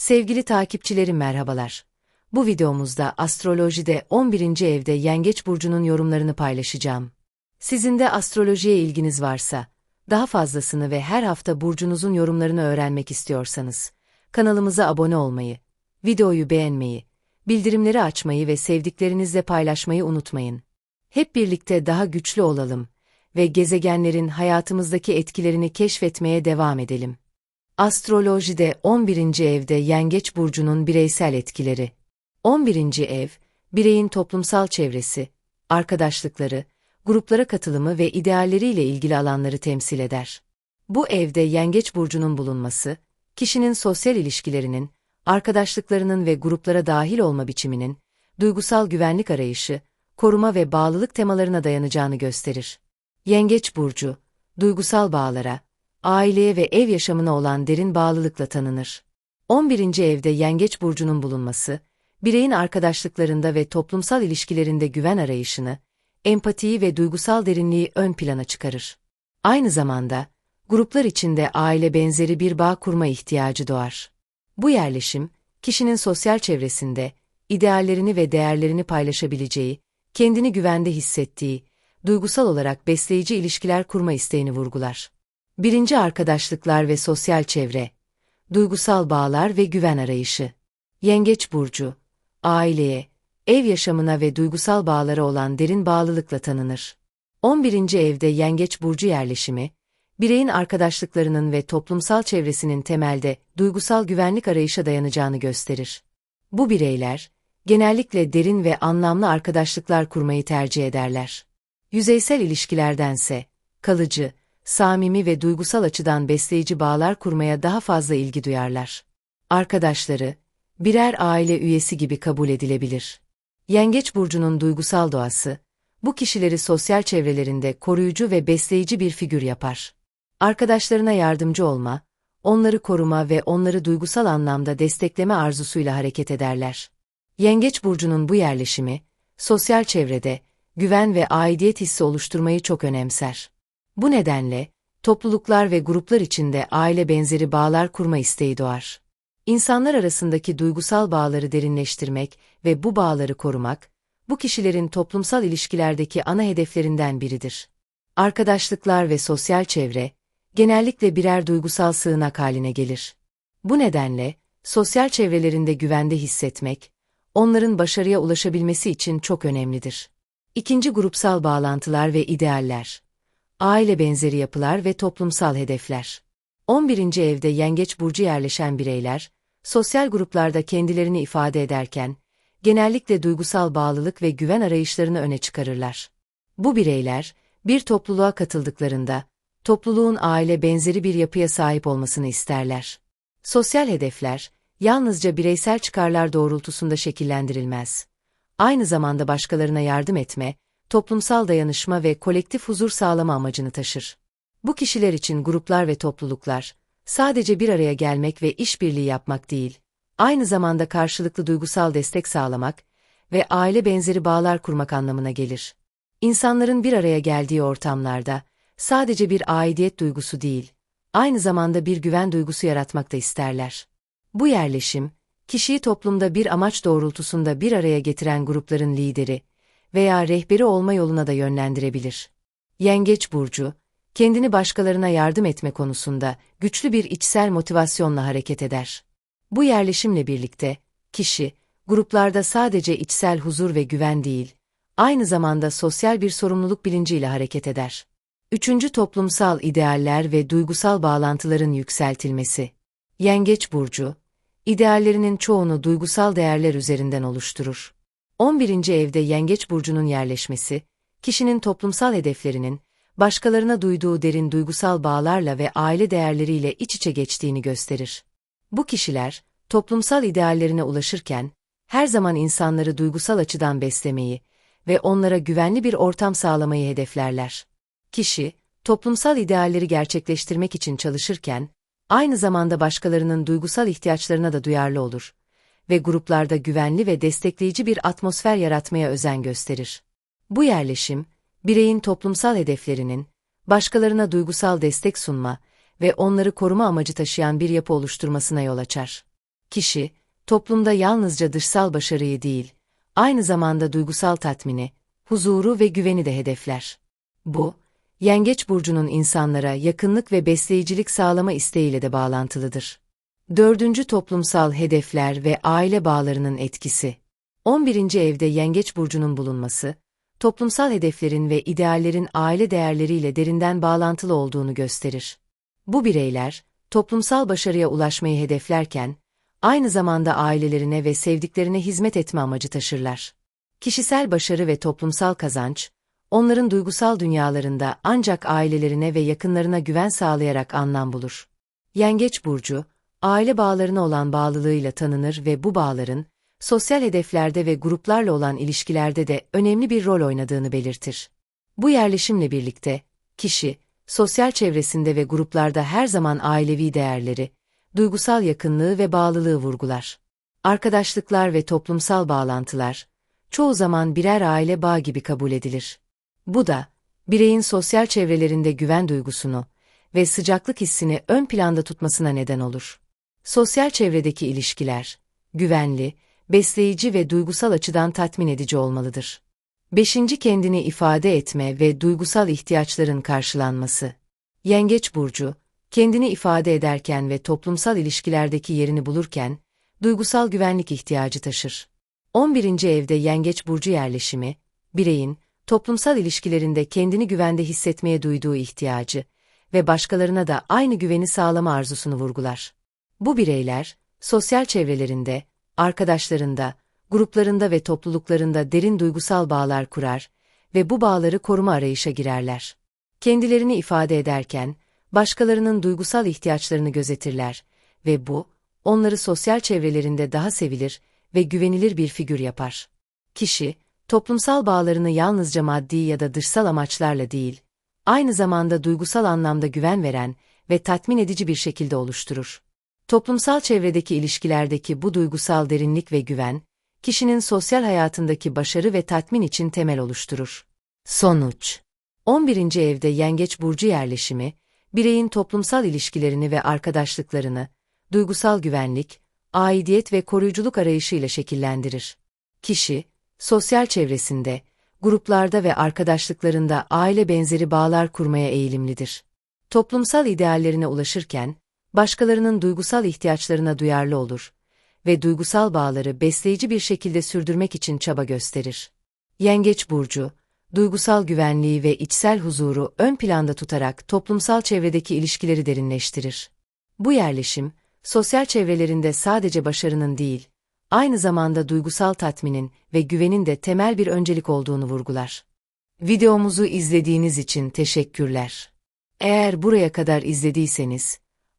Sevgili takipçilerim merhabalar. Bu videomuzda astrolojide 11. evde Yengeç burcunun yorumlarını paylaşacağım. Sizin de astrolojiye ilginiz varsa, daha fazlasını ve her hafta burcunuzun yorumlarını öğrenmek istiyorsanız, kanalımıza abone olmayı, videoyu beğenmeyi, bildirimleri açmayı ve sevdiklerinizle paylaşmayı unutmayın. Hep birlikte daha güçlü olalım ve gezegenlerin hayatımızdaki etkilerini keşfetmeye devam edelim. Astrolojide 11. evde Yengeç burcunun bireysel etkileri. 11. ev, bireyin toplumsal çevresi, arkadaşlıkları, gruplara katılımı ve idealleriyle ilgili alanları temsil eder. Bu evde Yengeç burcunun bulunması, kişinin sosyal ilişkilerinin, arkadaşlıklarının ve gruplara dahil olma biçiminin, duygusal güvenlik arayışı, koruma ve bağlılık temalarına dayanacağını gösterir. Yengeç burcu, duygusal bağlara, aileye ve ev yaşamına olan derin bağlılıkla tanınır. 11. evde Yengeç burcunun bulunması, bireyin arkadaşlıklarında ve toplumsal ilişkilerinde güven arayışını, empatiyi ve duygusal derinliği ön plana çıkarır. Aynı zamanda, gruplar içinde aile benzeri bir bağ kurma ihtiyacı doğar. Bu yerleşim, kişinin sosyal çevresinde, ideallerini ve değerlerini paylaşabileceği, kendini güvende hissettiği, duygusal olarak besleyici ilişkiler kurma isteğini vurgular. Birinci arkadaşlıklar ve sosyal çevre, duygusal bağlar ve güven arayışı. Yengeç burcu, aileye, ev yaşamına ve duygusal bağlara olan derin bağlılıkla tanınır. 11. evde Yengeç burcu yerleşimi, bireyin arkadaşlıklarının ve toplumsal çevresinin temelde duygusal güvenlik arayışa dayanacağını gösterir. Bu bireyler, genellikle derin ve anlamlı arkadaşlıklar kurmayı tercih ederler. Yüzeysel ilişkilerdense, kalıcı, samimi ve duygusal açıdan besleyici bağlar kurmaya daha fazla ilgi duyarlar. Arkadaşları, birer aile üyesi gibi kabul edilebilir. Yengeç burcunun duygusal doğası, bu kişileri sosyal çevrelerinde koruyucu ve besleyici bir figür yapar. Arkadaşlarına yardımcı olma, onları koruma ve onları duygusal anlamda destekleme arzusuyla hareket ederler. Yengeç burcunun bu yerleşimi, sosyal çevrede, güven ve aidiyet hissi oluşturmayı çok önemser. Bu nedenle, topluluklar ve gruplar içinde aile benzeri bağlar kurma isteği doğar. İnsanlar arasındaki duygusal bağları derinleştirmek ve bu bağları korumak, bu kişilerin toplumsal ilişkilerdeki ana hedeflerinden biridir. Arkadaşlıklar ve sosyal çevre, genellikle birer duygusal sığınak haline gelir. Bu nedenle, sosyal çevrelerinde güvende hissetmek, onların başarıya ulaşabilmesi için çok önemlidir. İkinci grupsal bağlantılar ve idealler aile benzeri yapılar ve toplumsal hedefler. 11. evde Yengeç burcu yerleşen bireyler, sosyal gruplarda kendilerini ifade ederken, genellikle duygusal bağlılık ve güven arayışlarını öne çıkarırlar. Bu bireyler, bir topluluğa katıldıklarında, topluluğun aile benzeri bir yapıya sahip olmasını isterler. Sosyal hedefler, yalnızca bireysel çıkarlar doğrultusunda şekillendirilmez. Aynı zamanda başkalarına yardım etme, toplumsal dayanışma ve kolektif huzur sağlama amacını taşır. Bu kişiler için gruplar ve topluluklar, sadece bir araya gelmek ve işbirliği yapmak değil, aynı zamanda karşılıklı duygusal destek sağlamak ve aile benzeri bağlar kurmak anlamına gelir. İnsanların bir araya geldiği ortamlarda, sadece bir aidiyet duygusu değil, aynı zamanda bir güven duygusu yaratmak da isterler. Bu yerleşim, kişiyi toplumda bir amaç doğrultusunda bir araya getiren grupların lideri, veya rehberi olma yoluna da yönlendirebilir. Yengeç burcu, kendini başkalarına yardım etme konusunda güçlü bir içsel motivasyonla hareket eder. Bu yerleşimle birlikte kişi gruplarda sadece içsel huzur ve güven değil, aynı zamanda sosyal bir sorumluluk bilinciyle hareket eder. Üçüncü toplumsal idealler ve duygusal bağlantıların yükseltilmesi. Yengeç burcu, ideallerinin çoğunu duygusal değerler üzerinden oluşturur. 11. evde Yengeç burcunun yerleşmesi, kişinin toplumsal hedeflerinin başkalarına duyduğu derin duygusal bağlarla ve aile değerleriyle iç içe geçtiğini gösterir. Bu kişiler toplumsal ideallerine ulaşırken her zaman insanları duygusal açıdan beslemeyi ve onlara güvenli bir ortam sağlamayı hedeflerler. Kişi toplumsal idealleri gerçekleştirmek için çalışırken aynı zamanda başkalarının duygusal ihtiyaçlarına da duyarlı olur ve gruplarda güvenli ve destekleyici bir atmosfer yaratmaya özen gösterir. Bu yerleşim, bireyin toplumsal hedeflerinin, başkalarına duygusal destek sunma ve onları koruma amacı taşıyan bir yapı oluşturmasına yol açar. Kişi, toplumda yalnızca dışsal başarıyı değil, aynı zamanda duygusal tatmini, huzuru ve güveni de hedefler. Bu, Yengeç burcunun insanlara yakınlık ve besleyicilik sağlama isteğiyle de bağlantılıdır. Dördüncü toplumsal hedefler ve aile bağlarının etkisi. 11. evde Yengeç burcunun bulunması, toplumsal hedeflerin ve ideallerin aile değerleriyle derinden bağlantılı olduğunu gösterir. Bu bireyler, toplumsal başarıya ulaşmayı hedeflerken, aynı zamanda ailelerine ve sevdiklerine hizmet etme amacı taşırlar. Kişisel başarı ve toplumsal kazanç, onların duygusal dünyalarında ancak ailelerine ve yakınlarına güven sağlayarak anlam bulur. Yengeç burcu, aile bağlarına olan bağlılığıyla tanınır ve bu bağların, sosyal hedeflerde ve gruplarla olan ilişkilerde de önemli bir rol oynadığını belirtir. Bu yerleşimle birlikte, kişi, sosyal çevresinde ve gruplarda her zaman ailevi değerleri, duygusal yakınlığı ve bağlılığı vurgular. Arkadaşlıklar ve toplumsal bağlantılar, çoğu zaman birer aile bağ gibi kabul edilir. Bu da, bireyin sosyal çevrelerinde güven duygusunu ve sıcaklık hissini ön planda tutmasına neden olur. Sosyal çevredeki ilişkiler, güvenli, besleyici ve duygusal açıdan tatmin edici olmalıdır. Beşinci kendini ifade etme ve duygusal ihtiyaçların karşılanması. Yengeç burcu, kendini ifade ederken ve toplumsal ilişkilerdeki yerini bulurken, duygusal güvenlik ihtiyacı taşır. 11. evde Yengeç burcu yerleşimi, bireyin, toplumsal ilişkilerinde kendini güvende hissetmeye duyduğu ihtiyacı ve başkalarına da aynı güveni sağlama arzusunu vurgular. Bu bireyler, sosyal çevrelerinde, arkadaşlarında, gruplarında ve topluluklarında derin duygusal bağlar kurar ve bu bağları koruma arayışa girerler. Kendilerini ifade ederken, başkalarının duygusal ihtiyaçlarını gözetirler ve bu, onları sosyal çevrelerinde daha sevilir ve güvenilir bir figür yapar. Kişi, toplumsal bağlarını yalnızca maddi ya da dışsal amaçlarla değil, aynı zamanda duygusal anlamda güven veren ve tatmin edici bir şekilde oluşturur. Toplumsal çevredeki ilişkilerdeki bu duygusal derinlik ve güven, kişinin sosyal hayatındaki başarı ve tatmin için temel oluşturur. Sonuç 11. evde Yengeç burcu yerleşimi, bireyin toplumsal ilişkilerini ve arkadaşlıklarını, duygusal güvenlik, aidiyet ve koruyuculuk arayışıyla şekillendirir. Kişi, sosyal çevresinde, gruplarda ve arkadaşlıklarında aile benzeri bağlar kurmaya eğilimlidir. Toplumsal ideallerine ulaşırken, başkalarının duygusal ihtiyaçlarına duyarlı olur ve duygusal bağları besleyici bir şekilde sürdürmek için çaba gösterir. Yengeç burcu, duygusal güvenliği ve içsel huzuru ön planda tutarak toplumsal çevredeki ilişkileri derinleştirir. Bu yerleşim, sosyal çevrelerinde sadece başarının değil, aynı zamanda duygusal tatminin ve güvenin de temel bir öncelik olduğunu vurgular. Videomuzu izlediğiniz için teşekkürler. Eğer buraya kadar izlediyseniz,